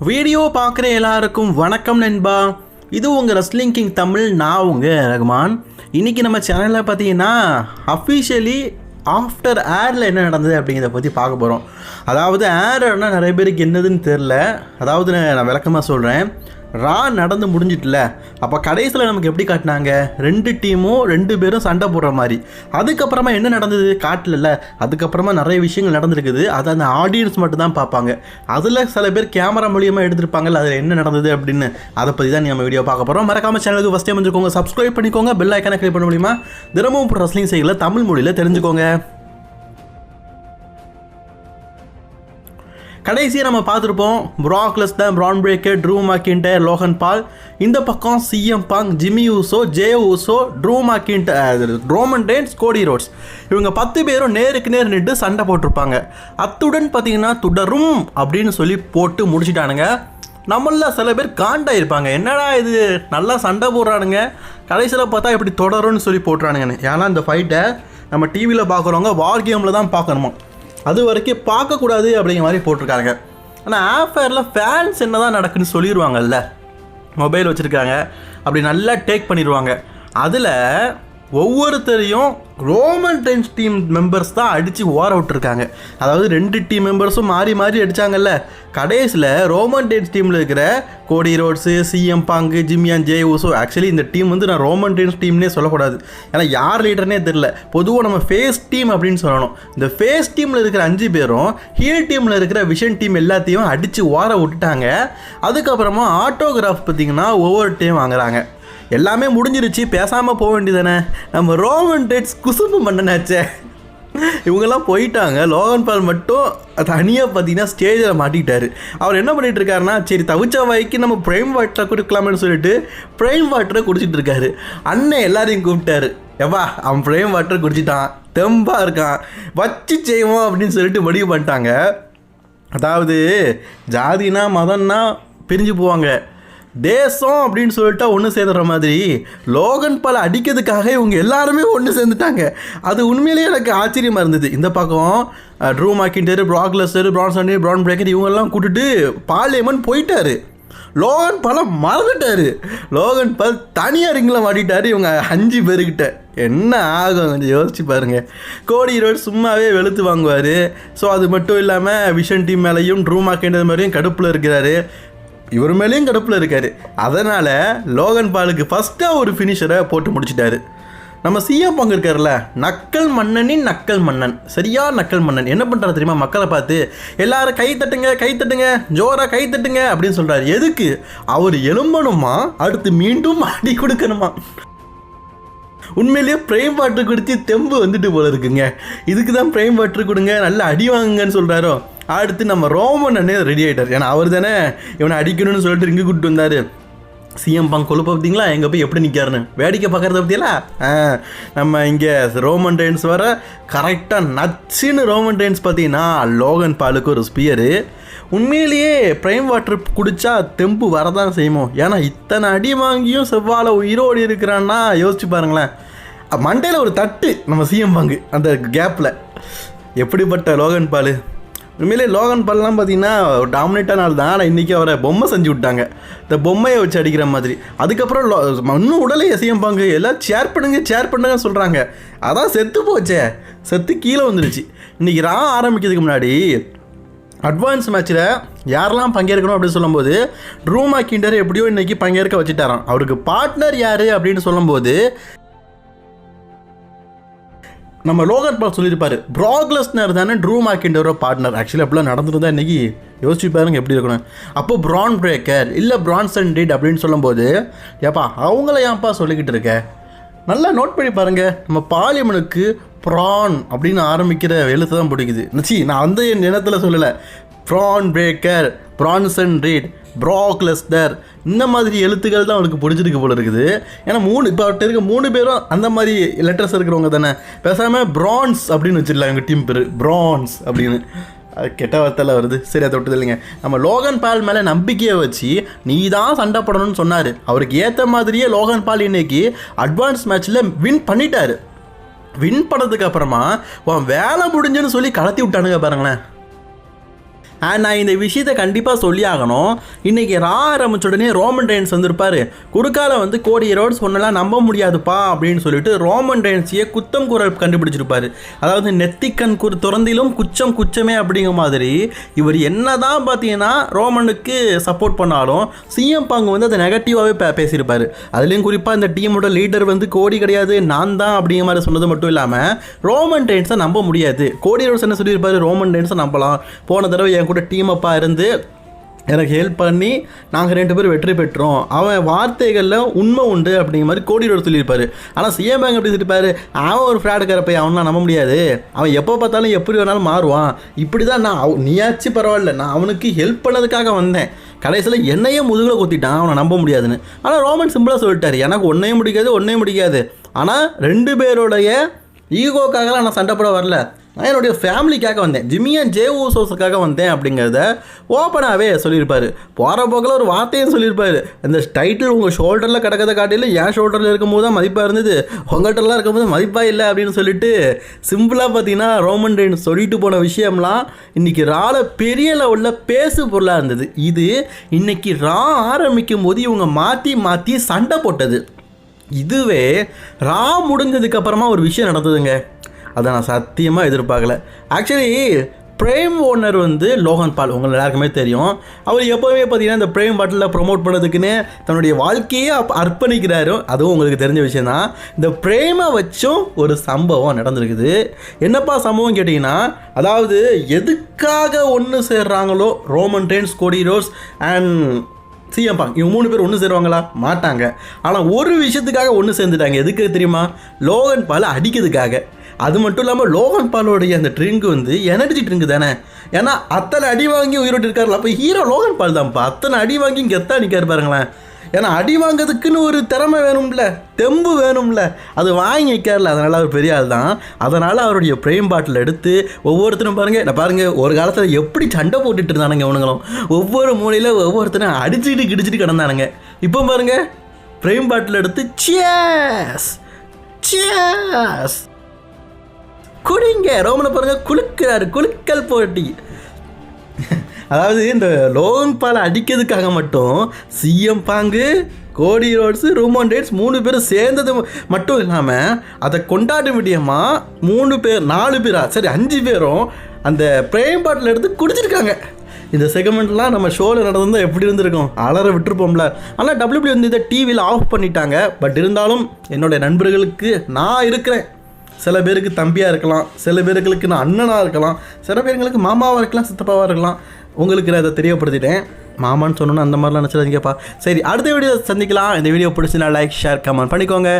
Video பார்க்குற எல்லாருக்கும் வணக்கம் நண்பா. இது உங்கள் ரெஸ்லிங் கிங் தமிழ் நான் உங்கள் ரகுமான். இன்றைக்கி நம்ம சேனலில் பார்த்தீங்கன்னா அஃபிஷியலி ஆஃப்டர் ஏரில் என்ன நடந்தது அப்படிங்கிறத பற்றி பார்க்க போகிறோம் அதாவது ஏர்னா நிறைய பேருக்கு என்னதுன்னு தெரில அதாவது நான் நான் விளக்கமாக சொல்கிறேன் ரா நடந்து முடிஞ்சிட்டுல. அப்போ கடைசியில் நமக்கு எப்படி காட்டினாங்க? ரெண்டு டீமும் ரெண்டு பேரும் சண்டை போடுற மாதிரி. அதுக்கப்புறமா என்ன நடந்தது? காட்டலல்ல. அதுக்கப்புறமா நிறைய விஷயங்கள் நடந்திருக்குது. அதை அந்த ஆடியன்ஸ் மட்டும் தான் பார்ப்பாங்க. அதில் சில பேர் கேமரா மூலியமாக எடுத்திருப்பாங்கல்ல அதில் என்ன நடந்தது அப்படின்னு அதை பற்றி தான் நம்ம வீடியோ பார்க்க போகிறோம் மறக்காம சேனலுக்கு ஃபஸ்ட் டைம் வந்துருக்கோங்க சப்ஸ்கிரைப் பண்ணிக்கோங்க. பெல் ஐக்கான கிளிக் பண்ண முடியுமா? தினமும் ரஸ்லிங் செய்யல தமிழ் மொழியில் தெரிஞ்சுக்கோங்க. கடைசியாக நம்ம பார்த்துருப்போம் ப்ராக்லஸ் தான் Bron Breakker Drew McIntyre Logan Paul இந்த பக்கம் CM Punk Jimmy Uso Jey Uso Drew McIntyre Roman Reigns Cody Rhodes இவங்க பத்து பேரும் நேருக்கு நேர் நின்று சண்டை போட்டிருப்பாங்க. அத்துடன் பார்த்தீங்கன்னா துடரும் அப்படின்னு சொல்லி போட்டு முடிச்சிட்டானுங்க. நம்மள சில பேர் காண்டாயிருப்பாங்க. என்னடா இது? நல்லா சண்டை போடுறானுங்க. கடைசியில் பார்த்தா இப்படி தொடரும்னு சொல்லி போட்டுறானுங்கன்னு. ஏன்னா இந்த ஃபைட்டை நம்ம டிவியில் பார்க்குறவங்க வார் கேமில் தான் பார்க்கணுமா? அது வரைக்கும் பார்க்கக்கூடாது அப்படிங்கிற மாதிரி போட்டிருக்காங்க. ஆனால் ஆஃபேரில் ஃபேன்ஸ் என்ன தான் நடக்குன்னு சொல்லிடுவாங்கல்ல மொபைல் வச்சுருக்காங்க. அப்படி நல்லா டேக் பண்ணிடுவாங்க அதில் ஒவ்வொருத்தரையும் ரோமன் டென்ஸ் டீம் மெம்பர்ஸ் தான் அடித்து ஓர விட்டுருக்காங்க அதாவது ரெண்டு டீம் மெம்பர்ஸும் மாறி மாறி அடித்தாங்கல்ல கடைசியில் ரோமன் டென்ஸ் டீமில் இருக்கிற கோடி ரோட்ஸு சிஎம் பாங்கு ஜிம்மியான் ஜே ஊசோ ஆக்சுவலி இந்த டீம் வந்து நான் ரோமன் டென்ஸ் டீம்னே சொல்லக்கூடாது. ஏன்னா யார் லீடர்னே தெரில பொதுவாக நம்ம ஃபேஸ் டீம் அப்படின்னு சொல்லணும். இந்த ஃபேஸ் டீமில் இருக்கிற அஞ்சு பேரும் ஹீல் டீமில் இருக்கிற விஷன் டீம் எல்லாத்தையும் அடித்து ஓர விட்டுட்டாங்க. அதுக்கப்புறமா ஆட்டோகிராஃப் பார்த்தீங்கன்னா ஒவ்வொரு டீம் வாங்குறாங்க. எல்லாமே முடிஞ்சிருச்சு பேசாமல் போக வேண்டியதானே நம்ம ரோமன் டேட்ஸ் குசும்பு மன்னனாச்சே. இவங்கெல்லாம் போயிட்டாங்க. லோகன் பால் மட்டும் தனியாக பார்த்தீங்கன்னா ஸ்டேஜில் மாட்டிக்கிட்டாரு. அவர் என்ன பண்ணிட்டு இருக்காருன்னா சரி தவிச்ச வாய்க்கு நம்ம ப்ரைம் வாட்டரை கொடுக்கலாம்னு சொல்லிட்டு ப்ரைம் வாட்டரை குடிச்சிட்டு இருக்காரு. அண்ணன் எல்லாரையும் கூப்பிட்டாரு. எவ்வா அவன் ப்ரைம் வாட்டர் குடிச்சிட்டான். தெம்பாக இருக்கான். வச்சு செய்வோம் அப்படின்னு சொல்லிட்டு முடிவு பண்ணிட்டாங்க. அதாவது ஜாதினா மதம்னா பிரிஞ்சு போவாங்க. தேசம் அப்படின்னு சொல்லிட்டா ஒன்று சேர்ந்துடுற மாதிரி. லோகன் பால் அடிக்கிறதுக்காக இவங்க எல்லாருமே ஒன்று சேர்ந்துட்டாங்க. அது உண்மையிலேயே எனக்கு ஆச்சரியமாக இருந்தது. இந்த பக்கம் ட்ரூ மாக்கின்டர் ப்ராக்லஸ்டர் ப்ரான்சனி ப்ரான் பிரேக்கர் இவங்கெல்லாம் கூட்டுட்டு பாலியமன் போயிட்டாரு. லோகன் பாலை மறந்துட்டாரு. லோகன் பால் தனியாக ரிங்கில் மாட்டிட்டாரு இவங்க அஞ்சு பேருக்கிட்ட. என்ன ஆகும்? கொஞ்சம் யோசிச்சு பாருங்க. கோடி ரோடு சும்மாவே வெளுத்து வாங்குவார். ஸோ அது மட்டும் இல்லாமல் விஷன் டீம் மேலேயும் ட்ரூ மாக்கின்றது மாதிரியும் கடுப்பில் இருக்கிறாரு. இவர் மேலேயும் கடுப்பில் இருக்காரு. அதனால் லோகன் பாலுக்கு ஃபஸ்ட்டாக ஒரு ஃபினிஷரை போட்டு முடிச்சிட்டாரு. நம்ம சிஎம் பங்கு இருக்கார்ல நக்கல் மன்னனின் நக்கல் மன்னன். சரியா? நக்கல் மன்னன். என்ன பண்ணுறாரு தெரியுமா? மக்களை பார்த்து எல்லாரும் கை தட்டுங்க கை தட்டுங்க ஜோராக கை தட்டுங்க அப்படின்னு சொல்கிறாரு எதுக்கு? அவர் எலும்பணுமா அடுத்து மீண்டும் அடி கொடுக்கணுமா? உண்மையிலேயே பிரைம் வாட்டர் குடித்து தெம்பு வந்துட்டு போல இருக்குங்க. இதுக்கு தான் ப்ரேம் வாட்டர் கொடுங்க நல்லா அடி வாங்குங்கன்னு சொல்கிறாரோ அடுத்து நம்ம ரோமன் அண்ணே ரெடி ஆகிட்டார் ஏன்னா அவர் தானே இவனை அடிக்கணும்னு சொல்லிட்டு இங்கே கூப்பிட்டு வந்தார். சிஎம் பங்க் கொழுப்ப பார்த்தீங்களா? எங்கே போய் எப்படி நிற்காருன்னு வேடிக்கை பார்க்குறத பற்றியலா ஆ நம்ம இங்கே ரோமன் ரெயின்ஸ் வர கரெக்டாக நச்சுன்னு ரோமன் ரெயின்ஸ் பார்த்தீங்கன்னா லோகன் பாலுக்கு ஒரு ஸ்பியரு உண்மையிலேயே ப்ரைம் வாட்டர் குடித்தா தெம்பு வரதான் செய்யுமோ? ஏன்னா இத்தனை அடி வாங்கியும் செவ்வாழை உயிரோடு இருக்கிறான்னா யோசிச்சு பாருங்களேன். மண்டையில் ஒரு தட்டு நம்ம சிஎம் பங்கு அந்த கேப்பில் எப்படிப்பட்ட லோகன் பால்? உண்மையிலே லோகன் பல்லாம் பார்த்தீங்கன்னா டாமினேட்டான ஆள் தான் ஆனால் இன்றைக்கி அவரை பொம்மை செஞ்சு விட்டாங்க. இந்த பொம்மையை வச்சு அடிக்கிற மாதிரி. அதுக்கப்புறம் லோ- இன்னும் உடலை சிஎம் பங்கு. எல்லாம் ஷேர் பண்ணுங்க ஷேர் பண்ணுங்க சொல்கிறாங்க அதான் செத்து போச்சே. செத்து கீழே வந்துருச்சு இன்றைக்கி ரா ஆரம்பிக்கிறதுக்கு முன்னாடி அட்வான்ஸ் மேட்ச்சில் யாரெல்லாம் பங்கேற்கணும் அப்படின்னு சொல்லும்போது ரூமா கிண்டர் எப்படியோ இன்னைக்கு பங்கேற்க வச்சுட்டாராம். அவருக்கு பார்ட்னர் யார் அப்படின்னு சொல்லும்போது நம்ம லோகன் பால் சொல்லியிருப்பாரு ப்ராக்லஸ்னர் தானே ட்ரூ மாக்கிண்டரோட பார்ட்னர் ஆக்சுவலி அப்படிலாம் நடந்துருந்தா இன்னைக்கு யோசிச்சு பாருங்க எப்படி இருக்கணும். அப்போ ப்ரான் பிரேக்கர் இல்லை பிரான்சன் டீட் அப்படின்னு சொல்லும்போது ஏப்பா அவங்கள ஏன்ப்பா சொல்லிக்கிட்டு இருக்க? நல்லா நோட் பண்ணி பாருங்க. நம்ம பாலியமனுக்கு ப்ரான் அப்படின்னு ஆரம்பிக்கிற எழுத்து தான் பிடிக்குது. நச்சி நான் அந்த என் நிலத்தில் சொல்லலை. ப்ரான் பிரேக்கர் ப்ரான்சன் ரீட் ப்ராக்லெஸ்டர் இந்த மாதிரி எழுத்துக்கள் தான் அவனுக்கு பிடிச்சிருக்கு போல இருக்குது. ஏன்னா மூணு இப்போ அவர்கிட்ட இருக்க மூணு பேரும் அந்த மாதிரி லெட்டர்ஸ் இருக்கிறவங்க தானே. பேசாமல் ப்ரான்ஸ் அப்படின்னு வச்சிடலாம் எங்கள் டீம் பேர். ப்ரான்ஸ் அப்படின்னு. அது கெட்ட வார்த்தையில் வருது. சரி அதை விட்டது இல்லைங்க. நம்ம லோகன் பால் மேலே நம்பிக்கையை வச்சு நீ தான் சண்டை போடணும்னு சொன்னார். அவருக்கு ஏற்ற மாதிரியே லோகன் பால் இன்னைக்கு அட்வான்ஸ் மேட்ச்சில் வின் பண்ணிட்டார். வின் பண்ணதுக்கு அப்புறமா உன் வேலை முடிஞ்சுன்னு சொல்லி கலத்தி விட்டானுங்க பாருங்களேன். அண்ட் நான் இந்த விஷயத்தை கண்டிப்பாக சொல்லி ஆகணும் இன்னைக்கு ரா ஆரம்பிச்ச உடனே ரோமன் டைன்ஸ் வந்திருப்பாரு. குறுக்கால வந்து கோடி ரோட்ஸ் ஒன்றெல்லாம் நம்ப முடியாதுப்பா அப்படின்னு சொல்லிட்டு ரோமன் டைன்ஸையே குத்தம் குரல் கண்டுபிடிச்சிருப்பாரு. அதாவது நெத்திக்கண் குறு துறந்திலும் குச்சம் குச்சமே அப்படிங்கிற மாதிரி இவர் என்ன தான் பார்த்தீங்கன்னா ரோமனுக்கு சப்போர்ட் பண்ணாலும் சிஎம் பங்கு வந்து அதை நெகட்டிவாகவே பே பேசியிருப்பார். அதுலேயும் குறிப்பாக இந்த டீமோட லீடர் வந்து கோடி கிடையாது நான் தான் அப்படிங்கிற மாதிரி சொன்னது மட்டும் இல்லாமல் ரோமன் டைன்ஸை நம்ப முடியாது. கோடி ரோட்ஸ் என்ன சொல்லியிருப்பாரு? ரோமன் டைன்ஸை நம்பலாம். போன தடவை என் கூட டீம் அப்பா இருந்து எனக்கு ஹெல்ப் பண்ணி நாங்கள் ரெண்டு பேரும் வெற்றி பெற்றோம். அவன் வார்த்தைகளில் உண்மை உண்டு அப்படிங்கிற மாதிரி கோடியோட சொல்லியிருப்பாரு. ஆனால் சிஎம் பேங்க் எப்படி சொல்லியிருப்பாரு அவன் ஒரு ஃப்ராடுக்கார போய் அவனால் நம்ப முடியாது. அவன் எப்போ பார்த்தாலும் எப்படி வேணாலும் மாறுவான். இப்படி தான் நான் அவ- நீயாச்சு பரவாயில்ல நான் அவனுக்கு ஹெல்ப் பண்ணதுக்காக வந்தேன். கடைசியில் என்னையே முதுகில் குத்திட்டான் அவனை நம்ப முடியாதுன்னு. ஆனால் ரோமன் சிம்பிளாக சொல்லிட்டார். எனக்கு ஒன்றையும் முடிக்காது ஒன்றையும் முடிக்காது ஆனால் ரெண்டு பேருடைய ஈகோக்காகலாம் நான் சண்டை போட வரல. நான் என்னுடைய ஃபேமிலிக்காக வந்தேன். ஜிமியன் ஜே ஊசோஸுக்காக வந்தேன் அப்படிங்கிறத ஓப்பனாகவே சொல்லியிருப்பார். போகிற போக்கில் ஒரு வார்த்தையும் சொல்லியிருப்பார். இந்த டைட்டில் உங்கள் ஷோல்டரில் கிடக்கிறத காட்டிலும் என் ஷோல்டரில் இருக்கும்போது தான் மதிப்பாக இருந்தது. உங்கள்கிட்டலாம் இருக்கும்போது மதிப்பாக இல்லை அப்படின்னு சொல்லிட்டு சிம்பிளாக பார்த்தீங்கன்னா ரோமன் ரெயின் சொல்லிட்டு போன விஷயம்லாம் இன்றைக்கி ரால பெரிய லெவலில் பேசு பொருளாக இருந்தது. இது இன்றைக்கி ரா ஆரம்பிக்கும் போது இவங்க மாற்றி மாற்றி சண்டை போட்டது. இதுவே ரா முடிஞ்சதுக்கு அப்புறமா ஒரு விஷயம் நடந்ததுங்க. அதை நான் சத்தியமாக எதிர்பார்க்கல. ஆக்சுவலி பிரேம் ஓனர் வந்து லோகன் பால் உங்கள் எல்லாருக்குமே தெரியும். அவர் எப்போவுமே பார்த்தீங்கன்னா இந்த பிரேம் பாட்டில் ப்ரொமோட் பண்ணதுக்குன்னு தன்னுடைய வாழ்க்கையே அப் அர்ப்பணிக்கிறாரு. அதுவும் உங்களுக்கு தெரிஞ்ச விஷயம் தான் இந்த பிரேமை வச்சும் ஒரு சம்பவம் நடந்திருக்குது. என்னப்பா சம்பவம் கேட்டிங்கன்னா அதாவது எதுக்காக ஒன்று சேர்றாங்களோ Roman Reigns Cody Rhodes and CM Punk இவங்க மூணு பேர் ஒன்று சேருவாங்களா? மாட்டாங்க. ஆனால் ஒரு விஷயத்துக்காக ஒன்று சேர்ந்துட்டாங்க. எதுக்கு தெரியுமா? லோகன் பால் அடிக்கிறதுக்காக. அது மட்டும் இல்லாமல் லோகன் பாலோடைய அந்த ட்ரிங்க் வந்து எனர்ஜி ட்ரிங்க் தானே. ஏன்னா அத்தனை அடி வாங்கி உயிரோட்டு இருக்காருல அப்போ ஹீரோ லோகன் பால் தான்ப்பா. அத்தனை அடி வாங்கி கெத்தா நிற்காரு பாருங்களேன் ஏன்னா அடி வாங்கிறதுக்குன்னு ஒரு திறமை வேணும்ல தெம்பு வேணும்ல. அது வாங்கி வைக்கார்ல அதனால் அவர் பெரிய ஆள் தான். அதனால் அவருடைய பிரேம் பாட்டில் எடுத்து ஒவ்வொருத்தரும் பாருங்க நான் பாருங்கள் ஒரு காலத்தில் எப்படி சண்டை போட்டுட்டு இருந்தானுங்க இவனுங்களும். ஒவ்வொரு மூலையில் ஒவ்வொருத்தரும் அடிச்சுட்டு கிடிச்சிட்டு கிடந்தானுங்க. இப்போ பாருங்க பிரேம் பாட்டில் எடுத்து சியஸ் சியஸ் குடிங்க. ரோமனை பாருங்க குலுக்கிறாரு குலுக்கல் போட்டி. அதாவது இந்த லோன் பாலை அடிக்கிறதுக்காக மட்டும் சிஎம் பாங்கு கோடி ரோட்ஸு ரூமன் டேட்ஸ் மூணு பேரும் சேர்ந்தது மட்டும் இல்லாமல் அதை கொண்டாட விடியமாக மூணு பேர் நாலு பேரா? சரி அஞ்சு பேரும் அந்த பிரேம் பாட்டில் எடுத்து குடிச்சிருக்காங்க. இந்த செகமெண்ட்லாம் நம்ம ஷோவில் நடந்திருந்தால் எப்படி இருந்திருக்கும்? அலற விட்டுருப்போம்ல. ஆனால் டபிள்யூபிள்யூ வந்து இதை டிவியில் ஆஃப் பண்ணிட்டாங்க. பட் இருந்தாலும் என்னுடைய நண்பர்களுக்கு நான் இருக்கிறேன். சில பேருக்கு தம்பியாக இருக்கலாம். சில பேர்களுக்கு நான் அண்ணனாக இருக்கலாம். சில பேர்களுக்கு மாமாவாக இருக்கலாம் சித்தப்பாவாக இருக்கலாம். உங்களுக்கு நான் இதை தெரியப்படுத்திட்டேன். மாமான்னு சொன்னோன்னு அந்த மாதிரிலாம் நினச்சிடாதீங்கப்பா. சரி அடுத்த வீடியோ சந்திக்கலாம். இந்த வீடியோ பிடிச்சினா லைக் ஷேர் கமெண்ட் பண்ணிக்கோங்க.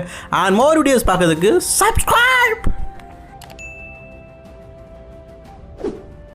அண்ட் மோர் வீடியோஸ் பார்க்கறதுக்கு சப்ஸ்கிரைப்